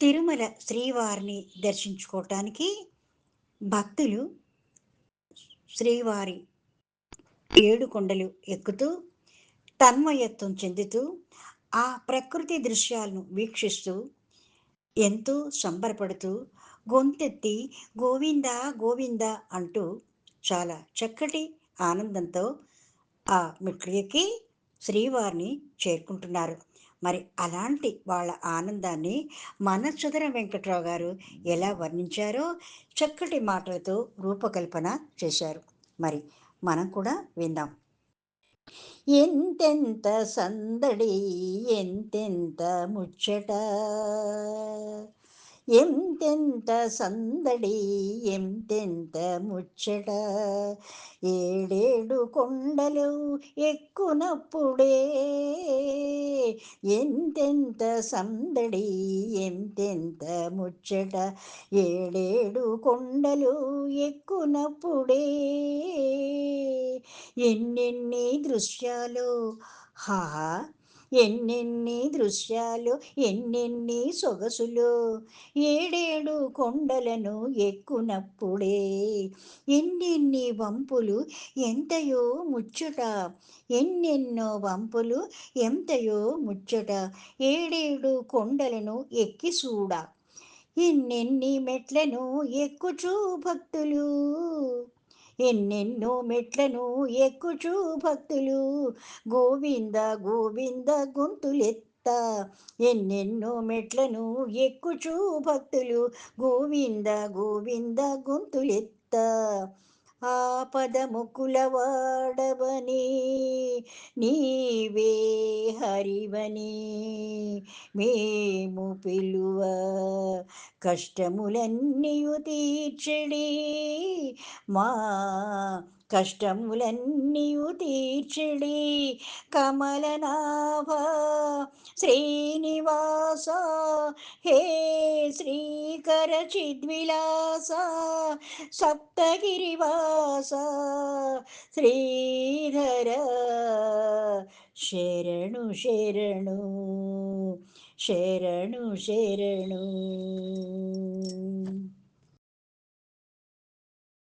తిరుమల శ్రీవారిని దర్శించుకోవటానికి భక్తులు శ్రీవారి ఏడు కొండలు ఎక్కుతూ తన్మయత్వం చెందుతూ ఆ ప్రకృతి దృశ్యాలను వీక్షిస్తూ ఎంతో సంబరపడుతూ గొంతెత్తి గోవింద గోవింద అంటూ చాలా చక్కటి ఆనందంతో ఆ మెట్లు ఎక్కి శ్రీవారిని చేరుకుంటున్నారు. మరి అలాంటి వాళ్ళ ఆనందాన్ని మన సుధర వెంకట్రావు గారు ఎలా వర్ణించారో చక్కటి మాటలతో రూపకల్పన చేశారు. మరి మనం కూడా విందాం. ఎంతెంత సందడి ఎంతెంత ముచ్చట ఎంతెంత సందడి ఎంతెంత ముచ్చట ఏడేడు కొండలు ఎక్కునప్పుడే ఎంతెంత సందడి ఎంతెంత ముచ్చట ఏడేడు కొండలు ఎక్కునప్పుడే ఎన్నెన్ని దృశ్యాలు హా ఎన్నెన్ని దృశ్యాలు ఎన్నెన్ని సొగసులు. ఏడేడు కొండలను ఎక్కునప్పుడే ఎన్నెన్ని వంపులు ఎంతయో ముచ్చట. ఎన్నెన్నో వంపులు ఎంతయో ముచ్చట. ఏడేడు కొండలను ఎక్కి చూడ ఎన్నెన్ని మెట్లను ఎక్కుచూ భక్తులు. ఎన్నెన్నో మెట్లను ఎక్కుచూ భక్తులు. గోవింద గోవింద గొంతులెత్త. ఎన్నెన్నో మెట్లను ఎక్కుచూ భక్తులు. గోవింద గోవింద గొంతులెత్త. ఆపదముకుల వాడవని నీవే హరివని. మేము పిలువ కష్టములన్నీయు తీర్చడి. మా కష్టములన్నీయు తీర్చడి. కమలనాభ శ్రీనివాస హే శ్రీకర చిద్విలాస సప్తగిరివాస శ్రీధర ಶರಣು ಶರಣು ಶರಣು ಶರಣು